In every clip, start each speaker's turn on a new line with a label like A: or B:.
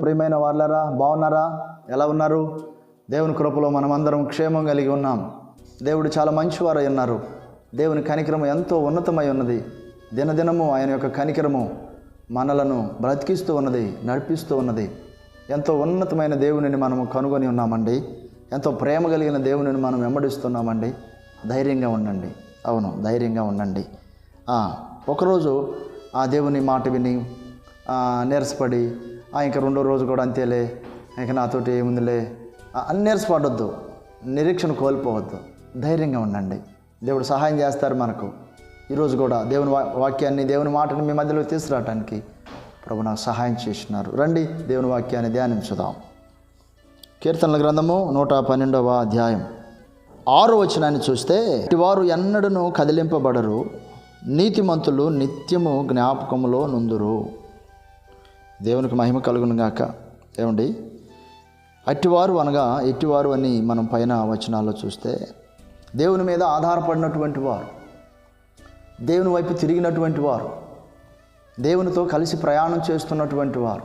A: ప్రియమైన వాళ్ళరా బాగున్నారా? ఎలా ఉన్నారు? దేవుని కృపలో మనమందరం క్షేమం కలిగి ఉన్నాం. దేవుడు చాలా మంచివారై ఉన్నారు. దేవుని కనికరము ఎంతో ఉన్నతమై ఉన్నది. దినదినము ఆయన యొక్క కనికరము మనలను బ్రతికిస్తూ ఉన్నది నడిపిస్తూ ఉన్నది. ఎంతో ఉన్నతమైన దేవునిని మనము కనుగొని ఉన్నామండి. ఎంతో ప్రేమ కలిగిన దేవునిని మనం వెంబడిస్తున్నామండి. ధైర్యంగా ఉండండి. అవును ధైర్యంగా ఉండండి. ఒకరోజు ఆ దేవుని మాట విని నీరసపడి ఇంక రెండో రోజు కూడా అంతేలే. ఇంక నాతోటి ఏముందిలే. అన్నేర్స్ పడొద్దు. నిరీక్షణ కోల్పోవద్దు. ధైర్యంగా ఉండండి. దేవుడు సహాయం చేస్తారు మనకు. ఈరోజు కూడా దేవుని వా- వాక్యాన్ని దేవుని మాటని మీ మధ్యలో తీసుకురావటానికి ప్రభు నాకు సహాయం చేసినారు. రండి దేవుని వాక్యాన్ని ధ్యానించుదాం. కీర్తనల గ్రంథము నూట పన్నెండవ అధ్యాయం. ఆరు వచనాన్ని చూస్తే వారు ఎన్నడను కదిలింపబడరు. నీతిమంతులు నిత్యము జ్ఞాపకములో నుందురు. దేవునికి మహిమ కలుగును గాక. ఏమండి? అట్టివారు అనగా ఎట్టివారు అని మనం పైన వచనాల్లో చూస్తే దేవుని మీద ఆధారపడినటువంటి వారు దేవుని వైపు తిరిగినటువంటి వారు దేవునితో కలిసి ప్రయాణం చేస్తున్నటువంటి వారు.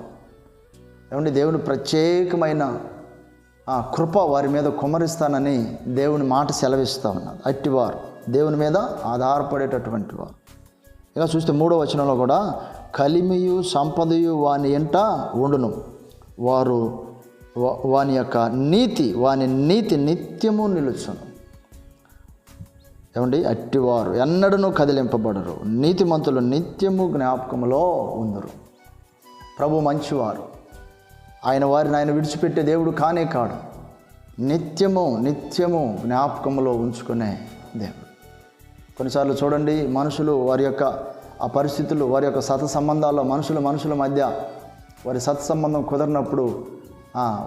A: ఏమండి? దేవుని ప్రత్యేకమైన ఆ కృప వారి మీద కుమరిస్తానని దేవుని మాట సెలవిస్తూ ఉన్నది అట్టివారు దేవుని మీద ఆధారపడేటటువంటి వారు. ఇలా చూస్తే మూడో వచనంలో కూడా కలిమియు సంపదయు వాని ఎంట ఉండును. వారు వాని యొక్క నీతి వాని నీతి నిత్యము నిలుచును. ఏమండి? అట్టివారు ఎన్నడను కదిలింపబడరు. నీతిమంతులు నిత్యము జ్ఞాపకంలో ఉందరు. ప్రభు మంచివారు. ఆయన వారిని ఆయన విడిచిపెట్టే దేవుడు కానే కాడు. నిత్యము నిత్యము జ్ఞాపకంలో ఉంచుకునే దేవుడు. కొన్నిసార్లు చూడండి మనుషులు వారి యొక్క ఆ పరిస్థితులు వారి యొక్క సత సంబంధాల్లో మనుషులు మనుషుల మధ్య వారి సత్సంబంధం కుదరినప్పుడు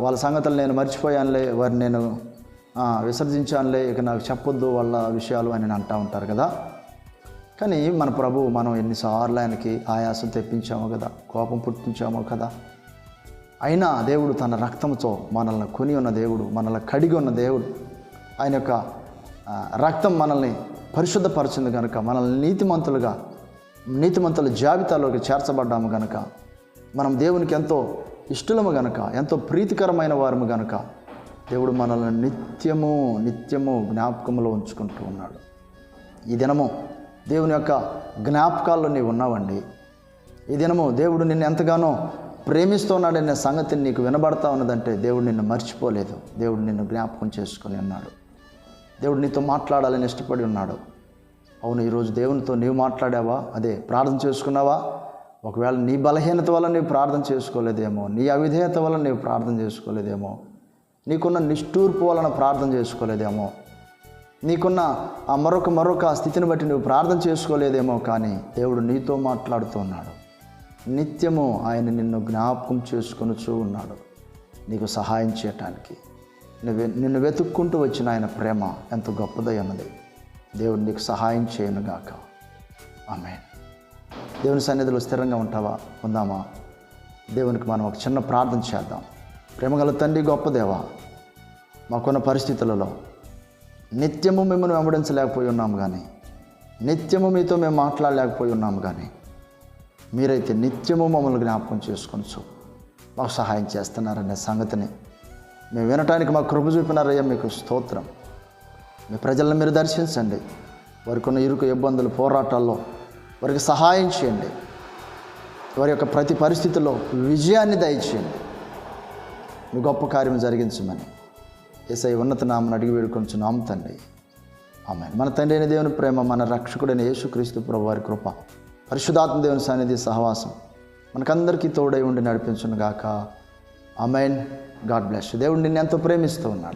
A: వాళ్ళ సంగతులు నేను మర్చిపోయానులే వారిని నేను విసర్జించానులే ఇక నాకు చెప్పొద్దు వాళ్ళ విషయాలు అని అంటూ ఉంటారు కదా. కానీ మన ప్రభు మనం ఎన్నిసార్లు ఆయనకి ఆయాసం తెప్పించామో కదా కోపం పుట్టించామో కదా. అయినా దేవుడు తన రక్తంతో మనల్ని కొని ఉన్న దేవుడు మనల్ని కడిగి ఉన్న దేవుడు. ఆయన యొక్క రక్తం మనల్ని పరిశుద్ధపరిచింది కనుక మనల్ని నీతిమంతులుగా నీతిమంతుల జాబితాలోకి చేర్చబడ్డాము గనక మనం దేవునికి ఎంతో ఇష్టలము గనక ఎంతో ప్రీతికరమైన వారము గనక దేవుడు మనల్ని నిత్యము నిత్యము జ్ఞాపకంలో ఉంచుకుంటూ ఉన్నాడు. ఈ దినము దేవుని యొక్క జ్ఞాపకాల్లో నీవు ఉన్నావండి. ఈ దినము దేవుడు నిన్ను ఎంతగానో ప్రేమిస్తున్నాడనే సంగతిని నీకు వినబడతా ఉన్నదంటే దేవుడు నిన్ను మర్చిపోలేదు. దేవుడు నిన్ను జ్ఞాపకం చేసుకొని ఉన్నాడు. దేవుడు నీతో మాట్లాడాలని ఇష్టపడి ఉన్నాడు. అవును ఈరోజు దేవునితో నీవు మాట్లాడావా? అదే ప్రార్థన చేసుకున్నావా? ఒకవేళ నీ బలహీనత వల్ల నీవు ప్రార్థన చేసుకోలేదేమో నీ అవిధేయత వల్ల నీవు ప్రార్థన చేసుకోలేదేమో నీకున్న నిష్ఠూర్పు వలన ప్రార్థన చేసుకోలేదేమో నీకున్న ఆ మరొక మరొక స్థితిని బట్టి నువ్వు ప్రార్థన చేసుకోలేదేమో కానీ దేవుడు నీతో మాట్లాడుతూ ఉన్నాడు. నిత్యము ఆయన నిన్ను జ్ఞాపకం చేసుకొనుచూ ఉన్నాడు. నీకు సహాయం చేయటానికి. నువ్వు నిన్ను వెతుక్కుంటూ వచ్చిన ఆయన ప్రేమ ఎంత గొప్పదై ఉన్నది దేవుడు నీకు సహాయం చేయనుగాక ఆమె దేవుని సన్నిధిలో స్థిరంగా ఉంటావా? ఉందామా? దేవునికి మనం ఒక చిన్న ప్రార్థన చేద్దాం. ప్రేమగల తండ్రి గొప్ప దేవా మాకున్న పరిస్థితులలో నిత్యము మిమ్మల్ని వెంబడించలేకపోయి ఉన్నాము కానీ నిత్యము మీతో మేము మాట్లాడలేకపోయి ఉన్నాము కానీ మీరైతే నిత్యము మమ్మల్ని జ్ఞాపకం చేసుకొనచ్చు మాకు సహాయం చేస్తున్నారనే సంగతిని మేము వినటానికి మాకు కృప చూపినారయ్యా మీకు స్తోత్రం. మీ ప్రజలను మీరు దర్శించండి. వారికి ఉన్న ఇరుకు ఇబ్బందులు పోరాటాల్లో వారికి సహాయం చేయండి. వారి యొక్క ప్రతి పరిస్థితుల్లో విజయాన్ని దయచేయండి. మీ గొప్ప కార్యం జరిగించమని ఏసై ఉన్నత నామను అడిగి వేడుకొని నామ తండ్రి. ఆమె మన తండ్రి అయిన దేవుని ప్రేమ మన రక్షకుడైన యేసుక్రీస్తు ప్రభు వారి కృప పరిశుధాత్మ దేవుని సన్నిధి సహవాసం మనకందరికీ తోడై ఉండి నడిపించును గాక అమైన్ గాడ్ బ్లెస్ దేవుడు నిన్ను ఎంతో ప్రేమిస్తూ ఉన్నాడు.